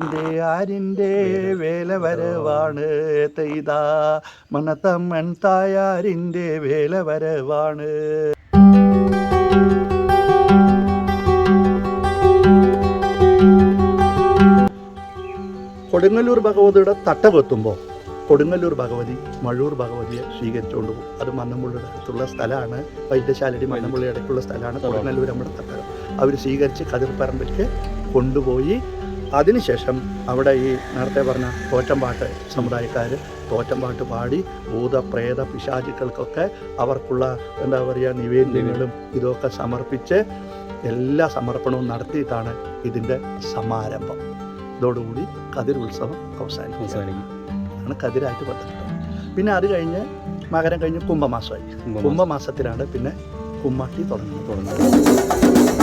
ആരിന്റെ വേല വരവാണ് തെയ്താ? മണത്തമ്മൻ തായാരിന്റെ വേല വരവാണ്. കൊടുങ്ങല്ലൂർ ഭഗവതിയുടെ തട്ട കൊത്തുമ്പോൾ കൊടുങ്ങല്ലൂർ ഭഗവതി മഴൂർ ഭഗവതിയെ സ്വീകരിച്ചുകൊണ്ട് പോകും. അത് മന്നമ്പുള്ളിയുടെ അടുത്തുള്ള സ്ഥലമാണ്. വൈദ്യശാലടി മന്നമ്പുള്ളിയുടെ അടുത്തുള്ള സ്ഥലമാണ്. കൊടുങ്ങല്ലൂർ നമ്മുടെ തട്ടകം. അവർ സ്വീകരിച്ച് കതിർപ്പറമ്പിലേക്ക് കൊണ്ടുപോയി അതിനുശേഷം അവിടെ ഈ നേരത്തെ പറഞ്ഞ തോറ്റമ്പാട്ട് സമുദായക്കാർ തോറ്റമ്പാട്ട് പാടി ഭൂത പ്രേത പിശാചുക്കൾക്കൊക്കെ അവർക്കുള്ള എന്താ പറയുക നിവേദ്യങ്ങളും ഇതൊക്കെ സമർപ്പിച്ച് എല്ലാ സമർപ്പണവും നടത്തിയിട്ടാണ് ഇതിന്റെ സമാരംഭം. ഇതോടുകൂടി കതിർ ഉത്സവം അവസാനിക്കും അവസാനിക്കും. ആണ് കതിരായിട്ട് ബന്ധപ്പെട്ടത് പിന്നെ അത് കഴിഞ്ഞ് മകരം കഴിഞ്ഞ് കുംഭമാസമായി. കുംഭമാസം. കുംഭമാസത്തിലാണ് പിന്നെ കുമ്മാട്ടി തുടങ്ങുന്നത്. തുടങ്ങുന്നത്.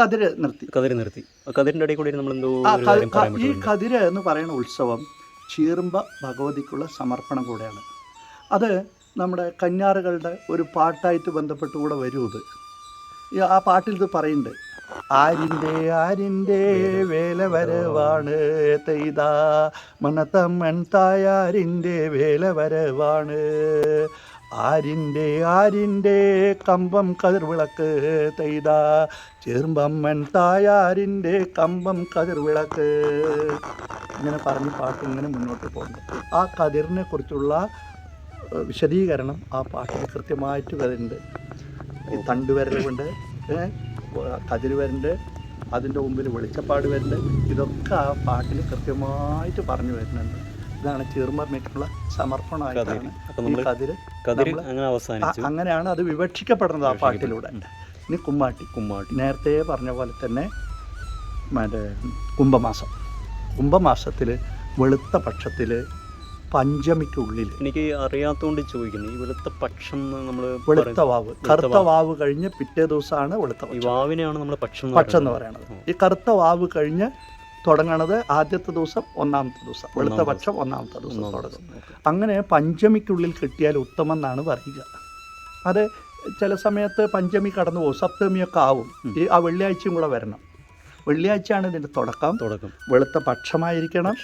കതിര് നിർത്തി. കതിര് നിർത്തി. കതിരിന്റെ ഇടയിൽ കൂടി നമ്മൾ എന്തോ ഈ കതിര് എന്ന് പറയുന്ന ഉത്സവം ചീർമ്പ ഭഗവതിക്കുള്ള സമർപ്പണം കൂടെയാണ്. അത് നമ്മുടെ കന്യാറുകളുടെ ഒരു പാട്ടായിട്ട് ബന്ധപ്പെട്ട് കൂടെ വരും ഇത്. ആ പാട്ടിൽ ഇത് പറയുന്നുണ്ട്. ആരിന്റെ ആരിന്റെ വേല വരവാണ് തെയ്താ മണത്തമ്മൻ തായാരിന്റെ വേല വരവാണ്. ആരിന്റെ ആരിന്റെ കമ്പം കതിർവിളക്ക് തെയ്ത? ചേർമ്പമ്മൻ തായാരിന്റെ കമ്പം കതിർവിളക്ക്. ഇങ്ങനെ പറഞ്ഞ് പാട്ട് ഇങ്ങനെ മുന്നോട്ട് പോകുന്നു. ആ കതിറിനെ കുറിച്ചുള്ള വിശദീകരണം ആ പാട്ടിൽ കൃത്യമായിട്ട് വരുന്നുണ്ട്. ഈ തണ്ട് വരലുണ്ട് കതിര് വരുന്നുണ്ട്. അതിന്റെ മുമ്പിൽ വെളിച്ചപ്പാട് വരുന്നുണ്ട്. ഇതൊക്കെ ആ പാട്ടിൽ കൃത്യമായിട്ട് പറഞ്ഞു വരുന്നുണ്ട്. ഇതാണ് ചീർമ്മമ്മയ്ക്കുള്ള സമർപ്പണമായിട്ടാണ് ഈ കതിര് അങ്ങനെയാണ് അത് വിവക്ഷിക്കപ്പെടുന്നത് ആ പാട്ടിലൂടെ. ഇനി കുമ്മാട്ടി. കുമ്മാട്ടി. നേരത്തെ പറഞ്ഞ പോലെ തന്നെ മറ്റേ കുംഭമാസം. കുംഭമാസത്തിൽ വെളുത്ത പക്ഷത്തിൽ പഞ്ചമിക്കുള്ളിൽ എനിക്ക് അറിയാത്തോണ്ട് ചോദിക്കുന്നു. ഈ വെളുത്ത പക്ഷം നമ്മൾ വെളുത്ത വാവ്. കറുത്ത വാവ് കഴിഞ്ഞ് പിറ്റേ ദിവസമാണ് വെളുത്ത ഈ വാവിനെയാണ് നമ്മൾ പക്ഷം പക്ഷം എന്ന് പറയുന്നത്. ഈ കറുത്ത വാവ് കഴിഞ്ഞ് തുടങ്ങണത് ആദ്യത്തെ ദിവസം ഒന്നാമത്തെ ദിവസം വെളുത്ത പക്ഷം ഒന്നാമത്തെ ദിവസം. തുടങ്ങും. അങ്ങനെ പഞ്ചമിക്കുള്ളിൽ കിട്ടിയാൽ ഉത്തമം എന്നാണ് പറയുക. അത് ചില സമയത്ത് പഞ്ചമി കടന്നു പോകും സപ്തമിയൊക്കെ ആവും. ഈ ആ വെള്ളിയാഴ്ചയും കൂടെ വരണം. വെള്ളിയാഴ്ചയാണ് ഇതിന്റെ തുടക്കം. തുടക്കം. വെളുത്ത പക്ഷമായിരിക്കണം.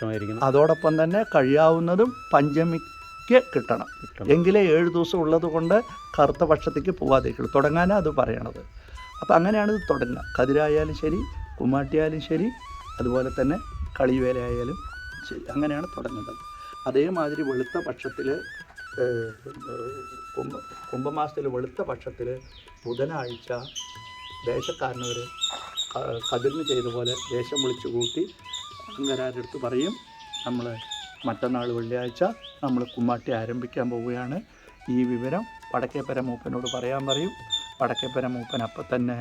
അതോടൊപ്പം തന്നെ കഴിയാവുന്നതും പഞ്ചമിക്ക് കിട്ടണം. കിട്ടണം. എങ്കിലേ ഏഴ് ദിവസം ഉള്ളത് കൊണ്ട് കറുത്ത പക്ഷത്തേക്ക് പോവാതിരിക്കുള്ളൂ തുടങ്ങാനാണ് അത് പറയണത്. അപ്പം അങ്ങനെയാണ് ഇത് തുടങ്ങുക. കതിരായാലും ശരി കുമ്മാട്ടിയായാലും ശരി അതുപോലെ തന്നെ കളിവേലയായാലും ശരി അങ്ങനെയാണ് തുടങ്ങുന്നത്. അതേമാതിരി വെളുത്ത പക്ഷത്തിൽ കുംഭ കുംഭമാസത്തിൽ വെളുത്ത പക്ഷത്തിൽ ബുധനാഴ്ച ദേശക്കാരനവർ കതിർന്ന് ചെയ്ത പോലെ ദേശം വിളിച്ചു കൂട്ടി അങ്കരാരുടെ അടുത്ത് പറയും നമ്മൾ മറ്റന്നാൾ വെള്ളിയാഴ്ച നമ്മൾ കുമ്മാട്ടി ആരംഭിക്കാൻ പോവുകയാണ്. ഈ വിവരം വടക്കേപ്പര മൂപ്പനോട് പറയാൻ പറയും. വടക്കേപ്പര മൂപ്പൻ അപ്പം തന്നെ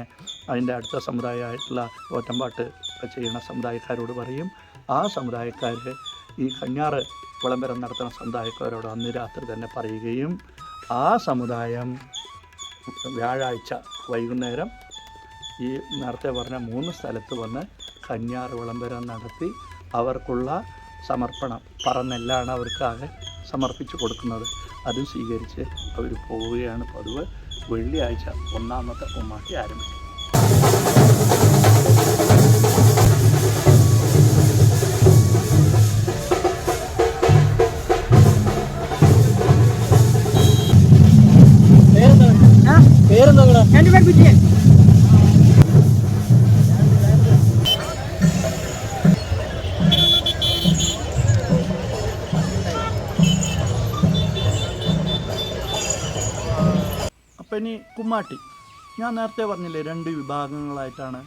അതിന്റെ അടുത്ത സമുദായമായിട്ടുള്ള ഓറ്റമ്പാട്ട് ചെയ്യുന്ന സമുദായക്കാരോട് പറയും. ആ സമുദായക്കാർ ഈ കഞ്ഞാറ് വിളംബരം നടത്തുന്ന സമുദായക്കാരോട് അന്ന് രാത്രി തന്നെ പറയുകയും ആ സമുദായം വ്യാഴാഴ്ച വൈകുന്നേരം ഈ നേരത്തെ പറഞ്ഞ മൂന്ന് സ്ഥലത്ത് വന്ന് കന്യാറ് വിളംബരം നടത്തി അവർക്കുള്ള സമർപ്പണം പറന്നെല്ലാണ് അവർക്കാകെ സമർപ്പിച്ചു കൊടുക്കുന്നത്. അതും സ്വീകരിച്ച് അവർ പോവുകയാണ്. പതിവ് വെള്ളിയാഴ്ച ഒന്നാമത്തെ ഉമ്മാട്ടി ആരംഭിക്കും എന്റെ പേര് വിജയൻ. ഇനി കുമ്മാട്ടി. ഞാൻ നേരത്തെ പറഞ്ഞില്ലേ രണ്ട് വിഭാഗങ്ങളായിട്ടാണ്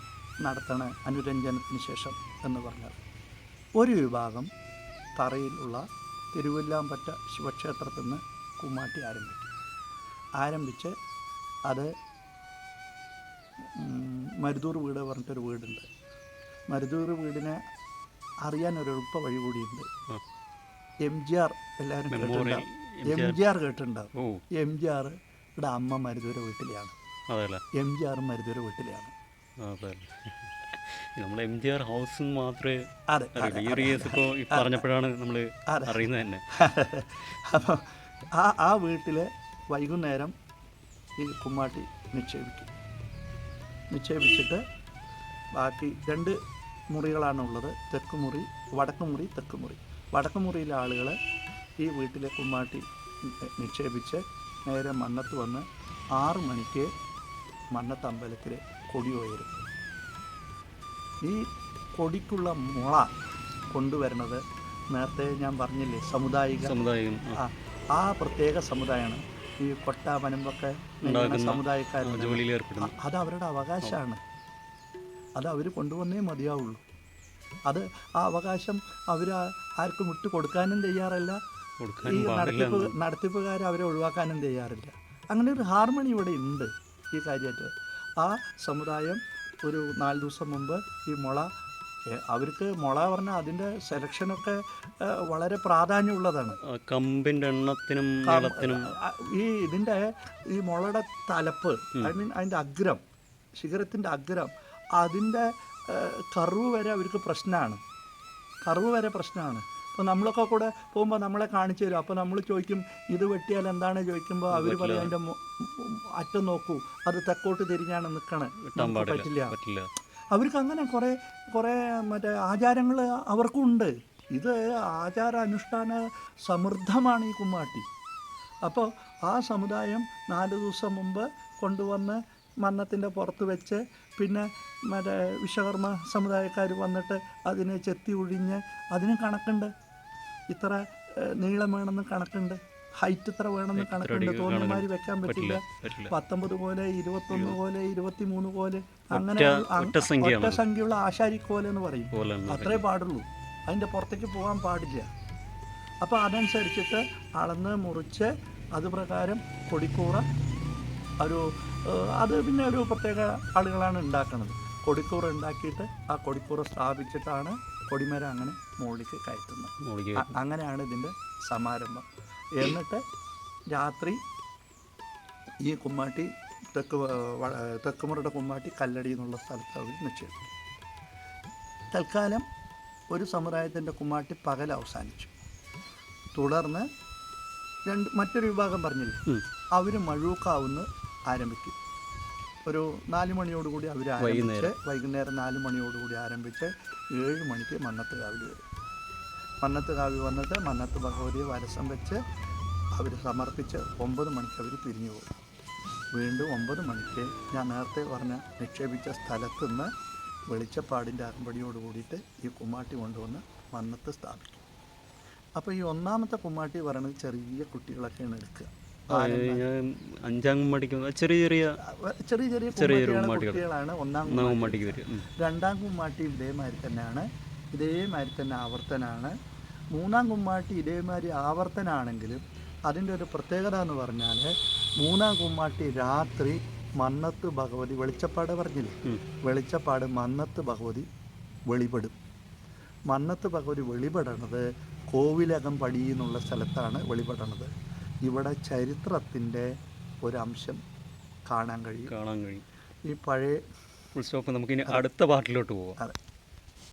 നടത്തണ അനുരഞ്ജനത്തിന് ശേഷം എന്ന് പറഞ്ഞത് ഒരു വിഭാഗം തറയിലുള്ള തിരുവല്ലാമ്പറ്റ ശിവക്ഷേത്രത്തിൽ നിന്ന് കുമ്മാട്ടി ആരംഭിക്കും ആരംഭിച്ച് അത് മരുതൂർ വീട് പറഞ്ഞിട്ടൊരു വീടുണ്ട്. മരുതൂർ വീടിനെ അറിയാൻ ഒരു എളുപ്പ വഴി കൂടിയുണ്ട്. എം ജി ആർ എല്ലാവരും കേട്ടിട്ടുണ്ടാവും എം ജി ആർ. കേട്ടിട്ടുണ്ടാവും എം ജി ആർ ഇവിടെ അമ്മ മരുതൂര വീട്ടിലെയാണ്. എം ജി ആറും മരുതൂര വീട്ടിലെയാണ്. നമ്മൾ എം ജി ആർ ഹൗസ് മാത്രമേ അതെ ഈ ഇപ്പോൾ പറഞ്ഞപ്പോഴാണ് നമ്മൾ അറിയുന്നത് തന്നെ. അപ്പോൾ ആ ആ വീട്ടിൽ വൈകുന്നേരം ഈ കുമ്മാട്ടി നിക്ഷേപിക്കും. നിക്ഷേപിച്ചിട്ട് ബാക്കി രണ്ട് മുറികളാണുള്ളത്. തെക്ക് മുറി വടക്ക് മുറി തെക്ക് മുറി വടക്ക് മുറിയിലെ ആളുകൾ ഈ വീട്ടിലെ കുമ്മാട്ടി നിക്ഷേപിച്ച് നേരെ മണ്ണത്ത് വന്ന് ആറു മണിക്ക് മണ്ണത്തമ്പലത്തിൽ കൊടി ഉയരും ഈ കൊടിക്കുള്ള മുള കൊണ്ടുവരുന്നത് നേരത്തെ ഞാൻ പറഞ്ഞില്ലേ സമുദായിക സമുദായം ആ, പ്രത്യേക സമുദായമാണ് ഈ കൊട്ട പനമ്പൊക്കെ സമുദായക്കാർ അത് അവരുടെ അവകാശമാണ്. അത് അവർ കൊണ്ടുവന്നേ മതിയാവുള്ളൂ. അത് ആ അവകാശം അവർ ആർക്കും വിട്ടു കൊടുക്കാനും തയ്യാറല്ല. ഈ നടത്തിപ്പ്. നടത്തിപ്പുകാരെ അവരെ ഒഴിവാക്കാനും ചെയ്യാറില്ല. അങ്ങനെ ഒരു ഹാർമണി ഇവിടെ ഉണ്ട് ഈ കാര്യമായിട്ട്. ആ സമുദായം ഒരു നാല് ദിവസം മുമ്പ് ഈ മുള അവർക്ക് മുള പറഞ്ഞാൽ അതിന്റെ സെലക്ഷനൊക്കെ വളരെ പ്രാധാന്യമുള്ളതാണ്. കമ്പിന്റെ എണ്ണത്തിനും ഈ ഇതിന്റെ ഈ മുളയുടെ തലപ്പ് ഐ മീൻ അതിന്റെ അഗ്രം ശിഖരത്തിന്റെ അഗ്രം അതിന്റെ കർവ് വരെ അവർക്ക് പ്രശ്നമാണ്. കർവ് വരെ പ്രശ്നമാണ്. ഇപ്പോൾ നമ്മളൊക്കെ കൂടെ പോകുമ്പോൾ നമ്മളെ കാണിച്ചു തരും. അപ്പോൾ നമ്മൾ ചോദിക്കും ഇത് വെട്ടിയാൽ എന്താണ്? ചോദിക്കുമ്പോൾ അവർ പറയും അതിന്റെ അറ്റം നോക്കൂ. അത് തെക്കോട്ട് തിരിഞ്ഞാണ് പറ്റില്ല. പറ്റില്ല. അവർക്ക് അങ്ങനെ കുറേ കുറേ മറ്റേ ആചാരങ്ങൾ അവർക്കും ഉണ്ട്. ഇത് ആചാര അനുഷ്ഠാന സമൃദ്ധമാണ് ഈ കുമ്മാട്ടി. അപ്പോൾ ആ സമുദായം നാല് ദിവസം മുമ്പ് കൊണ്ടുവന്ന് മന്നത്തിന്റെ പുറത്ത് വെച്ച് പിന്നെ മറ്റേ വിശ്വകർമ്മ സമുദായക്കാർ വന്നിട്ട് അതിനെ ചെത്തി ഒഴിഞ്ഞ് അതിന് കണക്കുണ്ട്. ഇത്ര നീളം വേണമെന്ന് കണക്കുണ്ട്. ഹൈറ്റ് ഇത്ര വേണമെന്ന് കണക്കുണ്ട്. തോന്നിമാര് വെക്കാൻ പറ്റില്ല. പത്തൊമ്പത് പോലെ ഇരുപത്തൊന്ന് പോലെ ഇരുപത്തിമൂന്ന് പോലെ അങ്ങനെ ഒറ്റ- സംഖ്യയുള്ള ആശാരിക്കോല എന്ന് പറയും. അത്രേ പാടുള്ളൂ. അതിന്റെ പുറത്തേക്ക് പോകാൻ പാടില്ല. അപ്പോൾ അതനുസരിച്ചിട്ട് അളന്ന് മുറിച്ച് അത് പ്രകാരം കൊടിക്കൂറ ഒരു അത് പിന്നെ ഒരു പ്രത്യേക ആളുകളാണ് ഉണ്ടാക്കുന്നത് കൊടിക്കൂറ ഉണ്ടാക്കിയിട്ട് ആ കൊടിക്കൂറ സ്ഥാപിച്ചിട്ടാണ് കൊടിമരം അങ്ങനെ മുകളിലേക്ക് കയറ്റുന്നത്. അ- അങ്ങനെയാണ് ഇതിന്റെ സമാരംഭം. എന്നിട്ട് രാത്രി ഈ കുമ്മാട്ടി തെക്ക് തെക്കുമുറയുടെ കുമ്മാട്ടി കല്ലടി എന്നുള്ള സ്ഥലത്ത് അവർ നിക്ഷേപിക്കും തൽക്കാലം ഒരു സമുദായത്തിന്റെ കുമ്മാട്ടി പകൽ അവസാനിച്ചു. തുടർന്ന് രണ്ട് മറ്റൊരു വിഭാഗം പറഞ്ഞില്ലേ? അവർ മഴൂക്കാവുന്ന് ആരംഭിക്കും. ഒരു നാല് മണിയോടുകൂടി അവർ ആരംഭിച്ച് വൈകുന്നേരം. നാല് മണിയോടുകൂടി ആരംഭിച്ച് ഏഴ് മണിക്ക് മന്നത്ത് കാവിൽ വരും. മന്നത്ത് കാവി വന്നിട്ട് മന്നത്ത് ഭഗവതിയെ വരസം വെച്ച് അവർ സമർപ്പിച്ച് ഒമ്പത് മണിക്ക് അവർ പിരിഞ്ഞു പോകും. വീണ്ടും ഒമ്പത് മണിക്ക് ഞാൻ നേരത്തെ പറഞ്ഞ നിക്ഷേപിച്ച സ്ഥലത്ത് നിന്ന് വെളിച്ചപ്പാടിന്റെ അകമ്പടിയോട് കൂടിയിട്ട് ഈ കുമ്മാട്ടി കൊണ്ടുവന്ന് മന്നത്ത് സ്ഥാപിക്കും. അപ്പോൾ ഈ ഒന്നാമത്തെ കുമ്മാട്ടി പറയുന്നത് ചെറിയ കുട്ടികളൊക്കെയാണ് എടുക്കുക. ഞാൻ അഞ്ചാം കുമ്മാട്ടിക്ക് ചെറിയ ചെറിയ ചെറിയ ചെറിയ ചെറിയ കുട്ടികളാണ്. ഒന്നാം കുമ്മാട്ടിക്ക് വരും. രണ്ടാം കുമ്മാട്ടി ഇതേമാതിരി തന്നെയാണ്. ഇതേമാതിരി തന്നെ ആവർത്തനാണ്. മൂന്നാം കുമ്മാട്ടി ഇതേമാതിരി ആവർത്തനാണെങ്കിലും അതിന്റെ ഒരു പ്രത്യേകത എന്ന് പറഞ്ഞാൽ മൂന്നാം കുമ്മാട്ടി രാത്രി മന്നത്ത് ഭഗവതി വെളിച്ചപ്പാട് പറഞ്ഞില്ലേ. വെളിച്ചപ്പാട് മന്നത്ത് ഭഗവതി വെളിപ്പെടും മന്നത്ത് ഭഗവതി വെളിപ്പെടണത് കോവിലകം പടിയെന്നുള്ള സ്ഥലത്താണ് വെളിപ്പെടണത് ഇവിടെ ചരിത്രത്തിന്റെ ഒരംശം കാണാൻ കഴിയും. കാണാൻ കഴിയും. ഈ പഴയ ഫുൾ സ്റ്റോപ്പ് നമുക്കിനി അടുത്ത പാട്ടിലോട്ട് പോകാം അതെ.